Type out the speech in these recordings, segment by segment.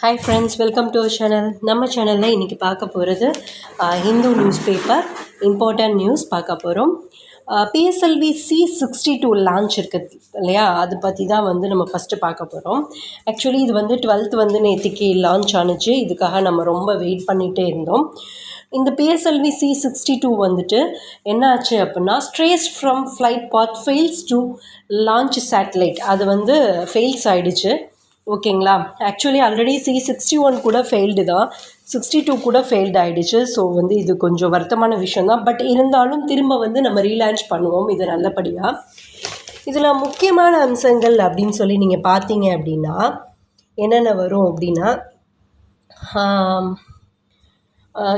Hi friends welcome to channel நம்ம சேனலில் இன்றைக்கி பார்க்க போகிறது Hindu news paper important news பார்க்க போகிறோம் PSLV C sixty two launch இருக்குது இல்லையா? அது பற்றி தான் வந்து நம்ம ஃபஸ்ட்டு பார்க்க போகிறோம் ஆக்சுவலி இது வந்து டுவெல்த் வந்து நேற்றுக்கு லான்ச் ஆனுச்சு. இதுக்காக நம்ம ரொம்ப வெயிட் பண்ணிகிட்டே இருந்தோம். இந்த பிஎஸ்எல்வி சி சிக்ஸ்டி டூ வந்துட்டு என்ன ஆச்சு அப்படின்னா strays from flight path fails to launch satellite அது வந்து ஃபெயில்ஸ் ஆகிடுச்சு ஓகேங்களா? Actually already C sixty one கூட ஃபெயில்டு தான். சிக்ஸ்டி டூ கூட ஃபெயில்டு ஆகிடுச்சு ஸோ வந்து இது கொஞ்சம் வருத்தமான விஷயம் தான். பட் இருந்தாலும் திரும்ப வந்து நம்ம ரீலான்ச் பண்ணுவோம். இது நல்லபடியாக இதில் முக்கியமான அம்சங்கள் அப்படின்னு சொல்லி நீங்கள் பார்த்தீங்க அப்படின்னா என்னென்ன வரும் அப்படின்னா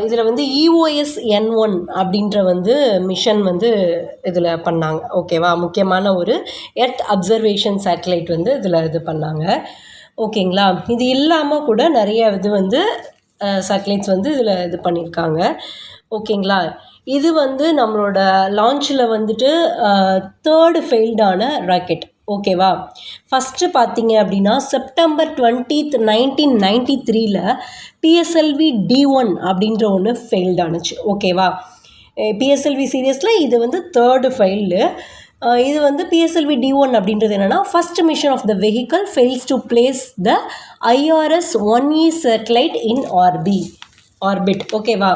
இதில் வந்து இஓஎஸ் என் ஒன் அப்படின்ற வந்து மிஷன் வந்து இதில் பண்ணாங்க. ஓகேவா முக்கியமான ஒரு எர்த் அப்சர்வேஷன் சேட்டலைட் வந்து இதில் இது பண்ணாங்க. ஓகேங்களா? இது இல்லாமல் கூட நிறைய இது வந்து சேட்டலைட்ஸ் வந்து இதில் இது பண்ணியிருக்காங்க. ஓகேங்களா? இது வந்து நம்மளோட லான்ச்சில் வந்துட்டு தேர்டு ஃபெயில்டான ராக்கெட் ஓகேவா? ஃபஸ்ட்டு பார்த்தீங்க அப்படின்னா செப்டம்பர் டுவெண்ட்டீத் நைன்டீன் நைன்டி த்ரீல பிஎஸ்எல்வி டி ஒன் அப்படின்ற ஒன்று ஃபெயில்ட் ஆனுச்சு. ஓகேவா? பிஎஸ்எல்வி சீரியஸில் இது வந்து தேர்டு ஃபெயில்டு இது வந்து பிஎஸ்எல்வி டி ஒன் அப்படின்றது என்னென்னா first mission of the vehicle fails to place the IRS one E satellite in orb orbit ஓகேவா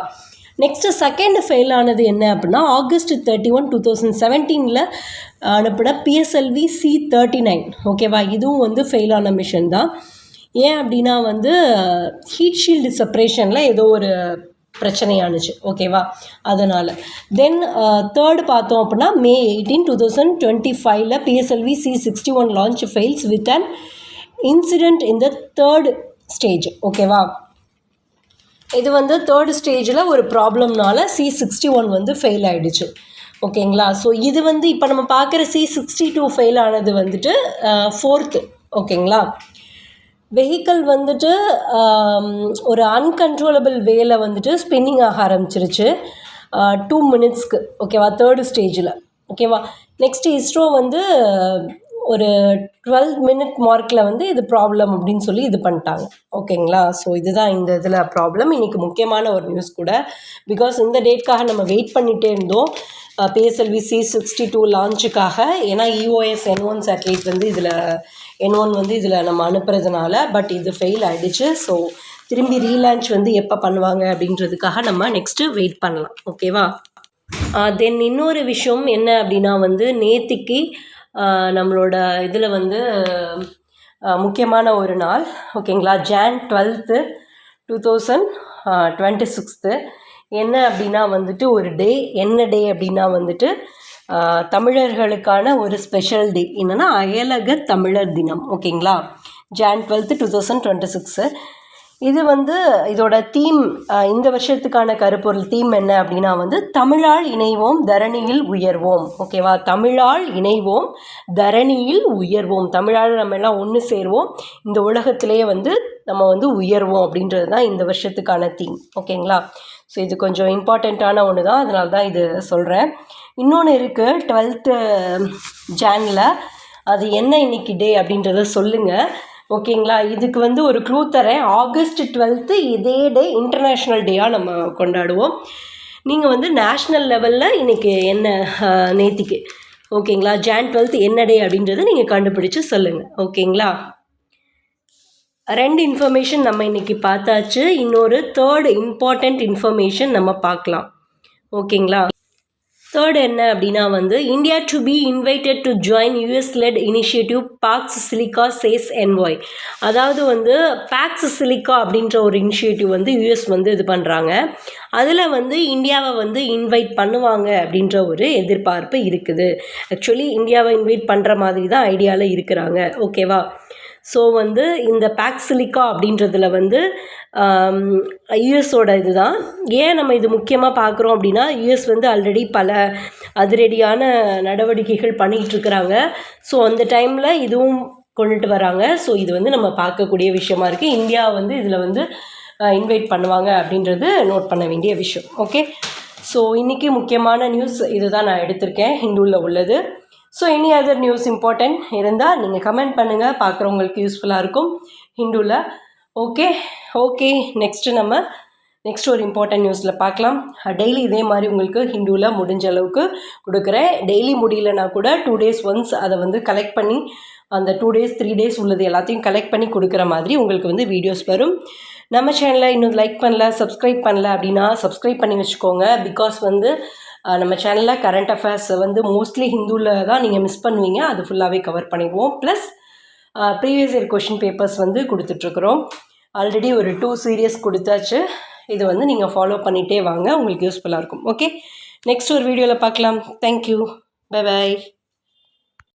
நெக்ஸ்ட்டு செகண்ட் ஃபெயில் ஆனது என்ன அப்படின்னா August thirty one two thousand செவன்டீனில் அனுப்பின பிஎஸ்எல்வி சி தேர்ட்டி நைன் ஓகேவா இதுவும் வந்து ஃபெயில் ஆன மிஷன் தான். ஏன் அப்படின்னா வந்து ஹீட் ஷீல்டு செப்ரேஷனில் ஏதோ ஒரு பிரச்சனையானுச்சு. ஓகேவா? அதனால். தென் தேர்டு பார்த்தோம் அப்படின்னா May eighteen two thousand twenty ஃபைவ்ல PSLV C sixty one launch fails with an incident in the third stage ஓகேவா? இது வந்து தேர்டு ஸ்டேஜில் ஒரு ப்ராப்ளம்னால சி சிக்ஸ்டி ஒன் வந்து ஃபெயில் ஆகிடுச்சு ஓகேங்களா? ஸோ இது வந்து இப்போ நம்ம பார்க்குற சி சிக்ஸ்டி டூ ஃபெயில் ஆனது வந்துட்டு uh, ஃபோர்த்து ஓகேங்களா? வெஹிக்கிள் வந்துட்டு ஒரு அன்கன்ட்ரோலபிள் வேல வந்துட்டு ஸ்பின்னிங் ஆக ஆரம்பிச்சிருச்சு. டூ மினிட்ஸ்க்கு ஓகேவா தேர்டு ஸ்டேஜில் ஓகேவா நெக்ஸ்ட்டு இஸ்ரோ வந்து ஒரு டுவெல் மினிட் மார்க்கில் வந்து இது ப்ராப்ளம் அப்படின்னு சொல்லி இது பண்ணிட்டாங்க. ஓகேங்களா ஸோ இதுதான் இந்த இதில் ப்ராப்ளம் இன்றைக்கி முக்கியமான ஒரு நியூஸ் கூட. பிகாஸ் இந்த டேட்காக நம்ம வெயிட் பண்ணிகிட்டே இருந்தோம். பிஎஸ்எல்வி சி சிக்ஸ்டி டூ லான்ச்சுக்காக ஏன்னா இஓஎஸ் என் ஒன் சேட்டலைட் வந்து இதில் என் ஒன் வந்து இதில் நம்ம அனுப்புறதுனால பட் இது ஃபெயில் ஆகிடுச்சு ஸோ திரும்பி ரீலான்ச் வந்து எப்போ பண்ணுவாங்க அப்படின்றதுக்காக நம்ம நெக்ஸ்ட்டு வெயிட் பண்ணலாம். ஓகேவா தென் இன்னொரு விஷயம் என்ன அப்படின்னா வந்து நேத்திக்கு நம்மளோட இதில் வந்து முக்கியமான ஒரு நாள். ஓகேங்களா Jan twelfth two thousand twenty sixth என்ன அப்படின்னா வந்துட்டு ஒரு டே என்ன டே அப்படின்னா வந்துட்டு தமிழர்களுக்கான ஒரு ஸ்பெஷல் டே என்னென்னா அயலக தமிழர் தினம். ஓகேங்களா Jan twelfth two thousand twenty six இது வந்து இதோட தீம் இந்த வருஷத்துக்கான கருப்பொருள் தீம் என்ன அப்படின்னா வந்து தமிழால் இணைவோம் தரணியில் உயர்வோம். ஓகேவா தமிழால் இணைவோம் தரணியில் உயர்வோம். தமிழால் நம்ம எல்லாம் ஒன்று சேருவோம். இந்த உலகத்திலேயே வந்து நம்ம வந்து உயர்வோம் அப்படின்றது தான் இந்த வருஷத்துக்கான தீம் ஓகேங்களா ஸோ இது கொஞ்சம் இம்பார்ட்டண்ட்டான ஒன்று தான். அதனால தான் இது சொல்கிறேன் இன்னொன்று இருக்குது டுவெல்த்து ஜானில் அது என்ன இன்னைக்கு டே அப்படின்றத சொல்லுங்கள் ஓகேங்களா? இதுக்கு வந்து ஒரு க்ளூ தரேன். ஆகஸ்ட் டுவெல்த்து இதே டே இன்டர்நேஷ்னல் டேயாக நம்ம கொண்டாடுவோம். நீங்கள் வந்து நேஷ்னல் லெவலில் இன்றைக்கி என்ன நேத்திக்கு ஓகேங்களா? ஜான் டுவெல்த் என்ன டே அப்படின்றத நீங்கள் கண்டுபிடிச்சி சொல்லுங்கள் ஓகேங்களா? ரெண்டு இன்ஃபர்மேஷன் நம்ம இன்றைக்கி பார்த்தாச்சு. இன்னொரு தேர்ட் இம்பார்ட்டண்ட் இன்ஃபர்மேஷன் நம்ம பார்க்கலாம். ஓகேங்களா? தேர்ட் என்ன அப்படின்னா வந்து India to be invited to join US led initiative Pax Silica says envoy அதாவது வந்து பாக்ஸ் சிலிக்கா அப்படின்ற ஒரு இனிஷியேட்டிவ் வந்து யூஎஸ் வந்து இது பண்ணுறாங்க அதில் வந்து இந்தியாவை வந்து இன்வைட் பண்ணுவாங்க அப்படின்ற ஒரு எதிர்பார்ப்பு இருக்குது. ஆக்சுவலி இந்தியாவை இன்வைட் பண்ணுற மாதிரி தான் ஐடியாவில் இருக்கிறாங்க. ஓகேவா ஸோ வந்து இந்த பேக்சிலிக்கா அப்படின்றதுல வந்து யுஎஸோட இது தான் ஏன் நம்ம இது முக்கியமாக பார்க்குறோம் அப்படின்னா யுஎஸ் வந்து ஆல்ரெடி பல அதிரடியான நடவடிக்கைகள் பண்ணிகிட்ருக்கிறாங்க ஸோ அந்த டைமில் இதுவும் கொண்டுட்டு வராங்க. ஸோ இது வந்து நம்ம பார்க்கக்கூடிய விஷயமா இருக்குது இந்தியா வந்து இதில் வந்து இன்வைட் பண்ணுவாங்க அப்படின்றது நோட் பண்ண வேண்டிய விஷயம். ஓகே ஸோ இன்றைக்கி முக்கியமான நியூஸ் இதுதான் நான் எடுத்திருக்கேன். ஹிந்துவில் உள்ளது. So any other news important இருந்தால் நீங்கள் கமெண்ட் பண்ணுங்கள் பார்க்குறவங்களுக்கு யூஸ்ஃபுல்லாக இருக்கும். ஹிந்துவில் ஓகே ஓகே நெக்ஸ்ட்டு நம்ம நெக்ஸ்ட் ஒரு இம்பார்ட்டன்ட் நியூஸில் பார்க்கலாம். டெய்லி இதே மாதிரி உங்களுக்கு ஹிந்துவில் முடிஞ்ச அளவுக்கு கொடுக்குறேன். டெய்லி முடியலனா கூட டூ டேஸ் ஒன்ஸ் அதை வந்து கலெக்ட் பண்ணி அந்த டூ டேஸ் த்ரீ டேஸ் உள்ளது எல்லாத்தையும் கலெக்ட் பண்ணி கொடுக்குற மாதிரி உங்களுக்கு வந்து வீடியோஸ் வரும். நம்ம சேனலில் இன்னும் லைக் பண்ணல சப்ஸ்கிரைப் பண்ணல அப்படின்னா சப்ஸ்கிரைப் பண்ணி வச்சுக்கோங்க. பிகாஸ் வந்து நம்ம சேனலில் கரண்ட் அஃபேர்ஸ் வந்து மோஸ்ட்லி ஹிந்துவில் தான் நீங்கள் மிஸ் பண்ணுவீங்க. அது ஃபுல்லாகவே கவர் பண்ணிடுவோம். Plus previous year question papers வந்து கொடுத்துட்ருக்குறோம். ஆல்ரெடி ஒரு டூ சீரியஸ் கொடுத்தாச்சு. இது வந்து நீங்கள் ஃபாலோ பண்ணிகிட்டே வாங்க. உங்களுக்கு யூஸ்ஃபுல்லாக இருக்கும். ஓகே நெக்ஸ்ட் ஒரு வீடியோவில் பார்க்கலாம். Thank you bye bye